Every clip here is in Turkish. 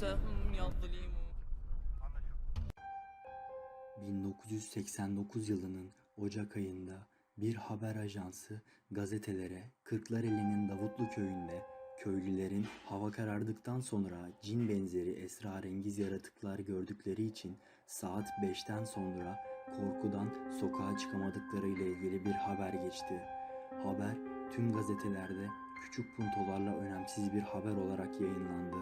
سهم يظلم 1989 yılının Ocak ayında bir haber ajansı gazetelere Kırklareli'nin Davutlu köyünde köylülerin hava karardıktan sonra cin benzeri esrarengiz yaratıklar gördükleri için saat 5'ten sonra korkudan sokağa çıkamadıkları ile ilgili bir haber geçti. Haber tüm gazetelerde küçük puntolarla önemsiz bir haber olarak yayınlandı.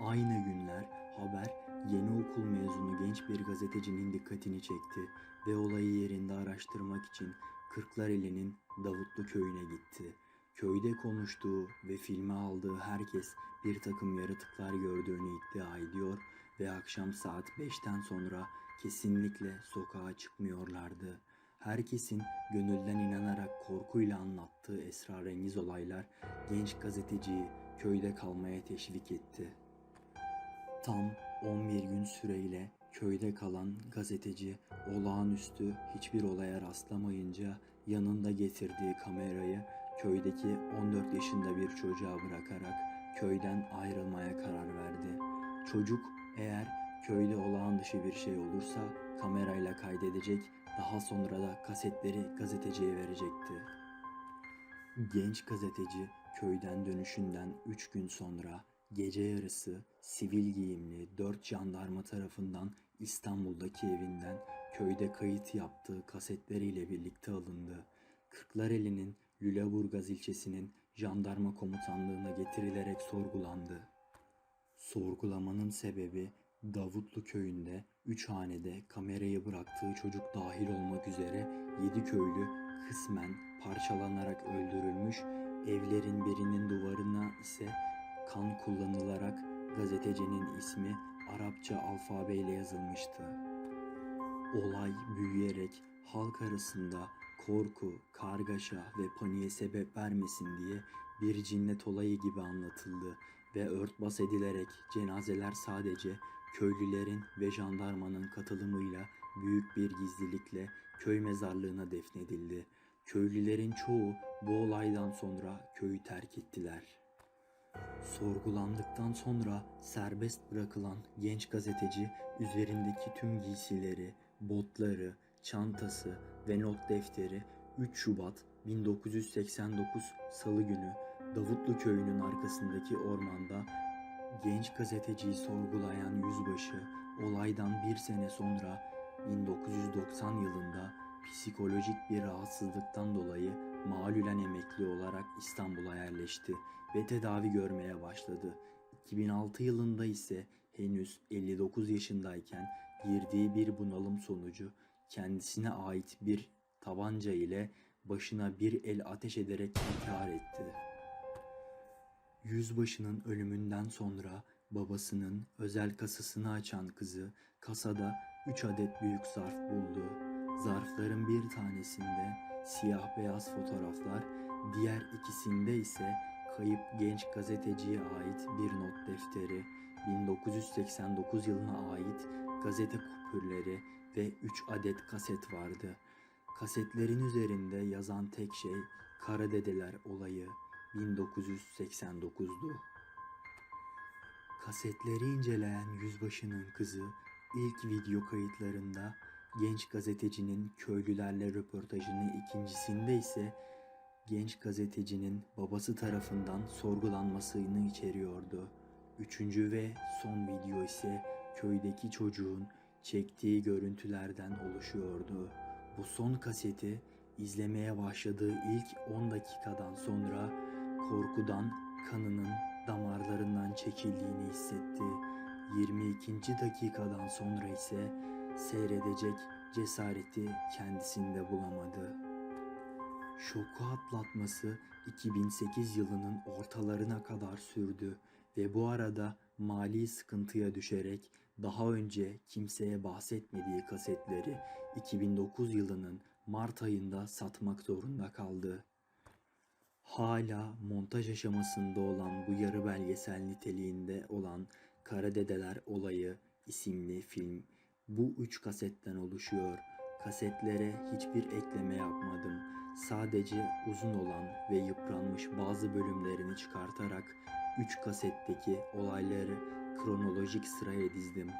Aynı günler haber yeni okul mezunu genç bir gazetecinin dikkatini çekti ve olayı yerinde araştırmak için Kırklareli'nin Davutlu köyüne gitti. Köyde konuştuğu ve filme aldığı herkes bir takım yaratıklar gördüğünü iddia ediyor ve akşam saat 5'ten sonra kesinlikle sokağa çıkmıyorlardı. Herkesin gönülden inanarak korkuyla anlattığı esrarengiz olaylar genç gazeteciyi köyde kalmaya teşvik etti. Tam 11 gün süreyle köyde kalan gazeteci olağanüstü hiçbir olaya rastlamayınca yanında getirdiği kamerayı köydeki 14 yaşında bir çocuğa bırakarak köyden ayrılmaya karar verdi. Çocuk eğer köyde olağan dışı bir şey olursa kamerayla kaydedecek daha sonra da kasetleri gazeteciye verecekti. Genç gazeteci köyden dönüşünden 3 gün sonra gece yarısı sivil giyimli 4 jandarma tarafından İstanbul'daki evinden köyde kayıt yaptığı kasetleriyle birlikte alındı. Kırklareli'nin Lüleburgaz ilçesinin jandarma komutanlığına getirilerek sorgulandı. Sorgulamanın sebebi Davutlu köyünde 3 hanede kamerayı bıraktığı çocuk dahil olmak üzere 7 köylü kısmen parçalanarak öldürülmüş, evlerin birinin duvarına ise kan kullanılarak gazetecinin ismi Arapça alfabeyle yazılmıştı. Olay büyüyerek halk arasında korku, kargaşa ve paniğe sebep vermesin diye bir cinnet olayı gibi anlatıldı ve örtbas edilerek cenazeler sadece köylülerin ve jandarmanın katılımıyla büyük bir gizlilikle köy mezarlığına defnedildi. Köylülerin çoğu bu olaydan sonra köyü terk ettiler. Sorgulandıktan sonra serbest bırakılan genç gazeteci üzerindeki tüm giysileri, botları, çantası ve not defteri 3 Şubat 1989 Salı günü Davutlu köyünün arkasındaki ormanda genç gazeteciyi sorgulayan yüzbaşı olaydan bir sene sonra 1990 yılında psikolojik bir rahatsızlıktan dolayı malülen emekli olarak İstanbul'a yerleşti ve tedavi görmeye başladı. 2006 yılında ise henüz 59 yaşındayken girdiği bir bunalım sonucu kendisine ait bir tabanca ile başına bir el ateş ederek intihar etti. Yüzbaşının ölümünden sonra babasının özel kasasını açan kızı kasada 3 adet büyük zarf buldu. Zarfların bir tanesinde siyah beyaz fotoğraflar, diğer ikisinde ise kayıp genç gazeteciye ait bir not defteri, 1989 yılına ait gazete kupürleri ve 3 adet kaset vardı. Kasetlerin üzerinde yazan tek şey Kara Dedeler olayı 1989'du. Kasetleri inceleyen yüzbaşının kızı ilk video kayıtlarında genç gazetecinin köylülerle röportajını ikincisinde ise genç gazetecinin babası tarafından sorgulanmasını içeriyordu. Üçüncü ve son video ise köydeki çocuğun çektiği görüntülerden oluşuyordu. Bu son kaseti izlemeye başladığı ilk 10 dakikadan sonra korkudan kanının damarlarından çekildiğini hissetti. 22. dakikadan sonra ise seyredecek cesareti kendisinde bulamadı. Şoku atlatması 2008 yılının ortalarına kadar sürdü ve bu arada mali sıkıntıya düşerek daha önce kimseye bahsetmediği kasetleri 2009 yılının Mart ayında satmak zorunda kaldı. Hala montaj aşamasında olan bu yarı belgesel niteliğinde olan Kara Dedeler Olayı isimli film bu üç kasetten oluşuyor. Kasetlere hiçbir ekleme yapmadım. Sadece uzun olan ve yıpranmış bazı bölümlerini çıkartarak üç kasetteki olayları kronolojik sıraya dizdim.